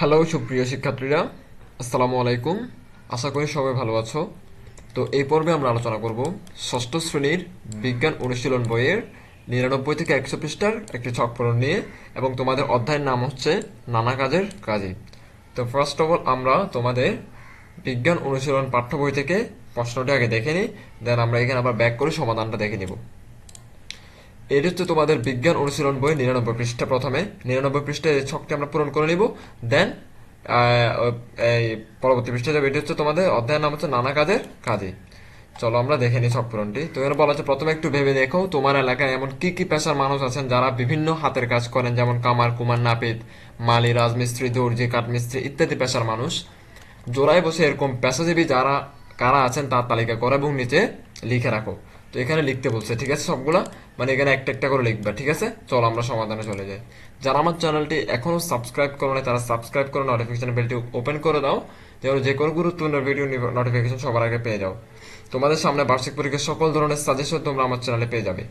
Hello সুপ্রিয় শিক্ষার্থীরা। আসসালামু আলাইকুম। আশা করি সবাই ভালো আছো। তো এই পর্বে আমরা আলোচনা করব ষষ্ঠ শ্রেণির বিজ্ঞান অনুশীলন বইয়ের নিরানব্বই থেকে একশো পৃষ্ঠার একটি ছকপূরণ নিয়ে এবং তোমাদের অধ্যায়ের নাম হচ্ছে নানা কাজের কাজী। তো ফার্স্ট অফ অল আমরা তোমাদের বিজ্ঞান অনুশীলন পাঠ্য বই থেকে প্রশ্নটি আগে দেখে নিই দেন আমরা এখানে আবার ব্যাক করে সমাধানটা দেখে নিব। এটি হচ্ছে তোমাদের বিজ্ঞান অনুশীলন বই নিরানব্বই পৃষ্ঠা প্রথমে। নিরানব্বই পৃষ্ঠায় এই ছকটি আমরা পূরণ করে নিব। দেন এই পরবর্তী পৃষ্ঠায় যাবে। এটি হচ্ছে তোমাদের অধ্যায়ের নাম হচ্ছে নানা কাজের কাজে। চলো আমরা দেখে নিই পূরণটি। তো এখানে বলা হচ্ছে, প্রথমে একটু ভেবে দেখো, তোমার এলাকায় এমন কি কি পেশার মানুষ আছেন যারা বিভিন্ন হাতের কাজ করেন? যেমন কামার, কুমার, নাপিত, মালি, রাজমিস্ত্রি, দর্জি, কাঠমিস্ত্রি ইত্যাদি পেশার মানুষ। জোড়ায় বসে এরকম পেশাজীবী যারা, কারা আছেন তার তালিকা করো এবং নিচে লিখে রাখো। তো এখানে লিখতে বলছে, ঠিক আছে? সবগুলা? মানে এখানে একটা একটা করে লিখবা, ঠিক আছে? চলো, আমরা সমাধানে চলে যাই। যারা আমার চ্যানেলটি এখনও সাবস্ক্রাইব করো না তারা সাবস্ক্রাইব করে নোটিফিকেশন বেলটি ওপেন করে দাও। যেন যে কোনো গুরুত্বপূর্ণ ভিডিও নোটিফিকেশন সবার আগে পেয়ে যাও। তোমাদের সামনে বার্ষিক পরীক্ষার সকল ধরনের সাজেশন তোমরা আমার চ্যানেলে পেয়ে যাবে।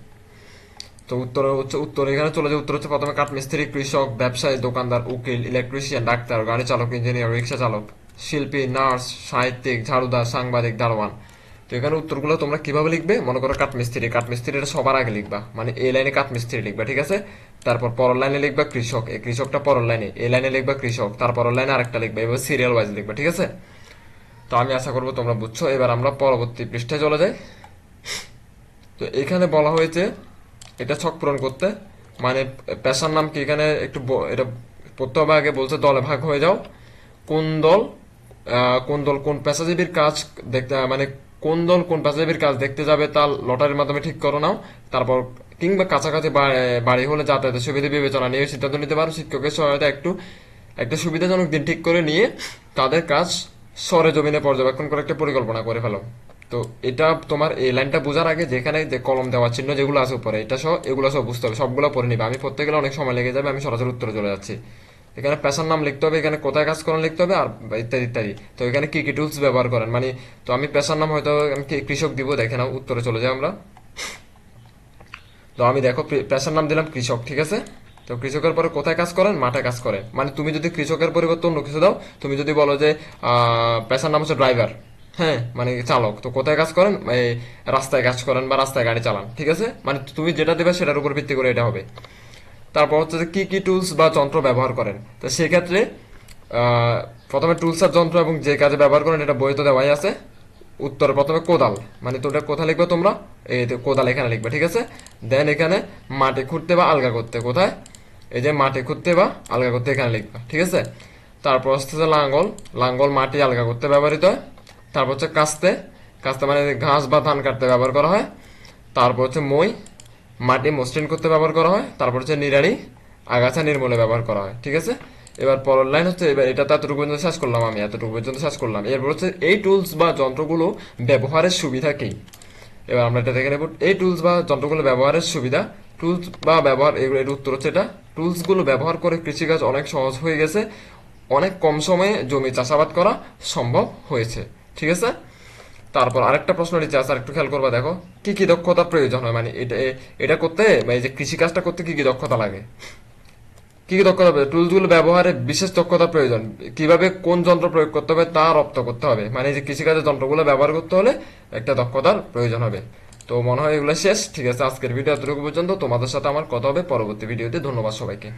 তো উত্তর হচ্ছে, উত্তর এখানে চলে যায় উত্তর হচ্ছে, প্রথমে কাঠমিস্ত্রি, কৃষক, ব্যবসায়ী, দোকানদার, উকিল ইলেকট্রিশিয়ান ডাক্তার, গাড়ি চালক ইঞ্জিনিয়ার রিক্সা চালক, শিল্পী নার্স সাহিত্যিক, ঝাড়ুদার, সাংবাদিক, দারোয়ান। তো এখানে উত্তরগুলো তোমরা কীভাবে লিখবে? মনে করো কাঠমিস্ত্রি। কাঠমিস্ত্রিটা সবার আগে লিখবা। মানে এই লাইনে কাঠমিস্ত্রি লিখবা, ঠিক আছে? তারপর পরের লাইনে লিখবা কৃষক। এই কৃষকটা পরের লাইনে, এই লাইনে লিখবা কৃষক। তারপর লাইনে আরেকটা লিখবা, এবার সিরিয়াল ওয়াইজ লিখবা, ঠিক আছে? তো আমি আশা করব তোমরা বুঝছ। এবার আমরা পরবর্তী পৃষ্ঠায় চলে যাই। তো এখানে বলা হয়েছে, এটা ছক পূরণ করতে। মানে পেশার নাম কি এখানে? একটু এটা পড়তে হবে আগে, বলছে দলে ভাগ হয়ে যাও। কোন দল কোন দল কোন পেশাজীবীর কাজ দেখতে মানে কোন দল কোন পেশাজীবীর কাজ দেখতে যাবে তার লটারির মাধ্যমে ঠিক করো নাও। তারপর কিংবা কাছাকাছি বাড়ি হলে যাতায়াতের সুবিধা বিবেচনা নিয়ে সিদ্ধান্ত নিতে পারো। শিক্ষকের সহায়তা একটু, একটা সুবিধাজনক দিন ঠিক করে নিয়ে তাদের কাজ সরে জমিনে পর্যবেক্ষণ করে একটা পরিকল্পনা করে ফেলো। তো এটা তোমার এই লাইনটা বোঝার আগে যেখানে যে কলম দেওয়া চিহ্ন যেগুলো আছে উপরে, এটা সহ এগুলো সব বুঝতে হবে, সবগুলো পড়ে নিবে। আমি পড়তে অনেক সময় লেগে যাবে, আমি সরাসরি উত্তরে চলে যাচ্ছি। এখানে পেশার নাম লিখতে হবে, এখানে কোথায় কাজ করেন লিখতে হবে, আর ইত্যাদি ইত্যাদি। তো এখানে কি কি টুলস ব্যবহার করেন? মানে তো আমি পেশার নাম হয়তো আমি কৃষক দিব? দেখে নাও, উত্তরে চলে যাই আমরা। তো আমি দেখো পেশার নাম দিলাম কৃষক, ঠিক আছে? তো কৃষকের পরে কোথায় কাজ করেন? মাঠে কাজ করেন। মানে তুমি যদি কৃষকের পরিবর্তে অন্য কিছু দাও, তুমি যদি বলো যে পেশার নাম হচ্ছে ড্রাইভার হ্যাঁ? মানে চালক। তো কোথায় কাজ করেন? রাস্তায় কাজ করেন বা রাস্তায় গাড়ি চালান, ঠিক আছে? মানে তুমি যেটা দেবে সেটার উপর ভিত্তি করে এটা হবে। তারপর হচ্ছে যে কি কি টুলস বা যন্ত্র ব্যবহার করেন? তো সেক্ষেত্রে প্রথমে টুলস আর যন্ত্র এবং যে কাজে ব্যবহার করেন, এটা বইতে দেওয়াই আছে। উত্তরে প্রথমে কোদাল। মানে তোটা কোথায় লিখবে তোমরা? এই কোদাল এখানে লিখবে, ঠিক আছে? দেন এখানে মাটি খুঁড়তে বা আলগা করতে, কোথায়? এই যে মাটি খুঁড়তে বা আলগা করতে এখানে লিখবা, ঠিক আছে? তারপর হচ্ছে যে লাঙ্গল। লাঙ্গল মাটি আলগা করতে ব্যবহৃত হয়। তারপর হচ্ছে কাস্তে। কাস্তে মানে ঘাস বা ধান কাটতে ব্যবহার করা হয়। তারপর হচ্ছে মই। মাটি মসৃণ করতে ব্যবহার করা হয়, তারপর হচ্ছে নিড়ানি, আগাছা নির্মূলে ব্যবহার করা হয়, ঠিক আছে? এবার পরের লাইন হচ্ছে, এবার এটা এতটুকু পর্যন্ত শেষ করলাম আমি, এতটুকু পর্যন্ত শেষ করলাম। এরপর হচ্ছে, এই টুলস বা যন্ত্রগুলো ব্যবহারের সুবিধা কি? এবার আমরা এটা দেখে নেব, এই টুলস বা যন্ত্রগুলো ব্যবহারের সুবিধা টুলস বা ব্যবহার এর উত্তর হচ্ছে এটা টুলসগুলো ব্যবহার করে কৃষিকাজ অনেক সহজ হয়ে গেছে, অনেক কম সময়ে জমি চাষাবাদ করা সম্ভব হয়েছে, ঠিক আছে? তারপর আরেকটা প্রশ্ন নিচে আছে একটু খেয়াল করবা, দেখো, কি কি দক্ষতা প্রয়োজন হয়? মানে এটা এটা করতে মানে যে কৃষিকাজটা করতে কি কি দক্ষতা লাগে? কি কি দক্ষতা টুলসগুলো ব্যবহারে বিশেষ দক্ষতা প্রয়োজন। কীভাবে কোন যন্ত্র প্রয়োগ করতে হবে তা রপ্ত করতে হবে। মানে যে কৃষিকাজের যন্ত্রগুলো ব্যবহার করতে হলে একটা দক্ষতার প্রয়োজন হবে। তো মনে হয় এগুলো শেষ। ঠিক আছে, আজকের ভিডিও এতটুকু পর্যন্ত। তোমাদের সাথে আমার কথা হবে। পরবর্তী ভিডিওতে। ধন্যবাদ সবাইকে।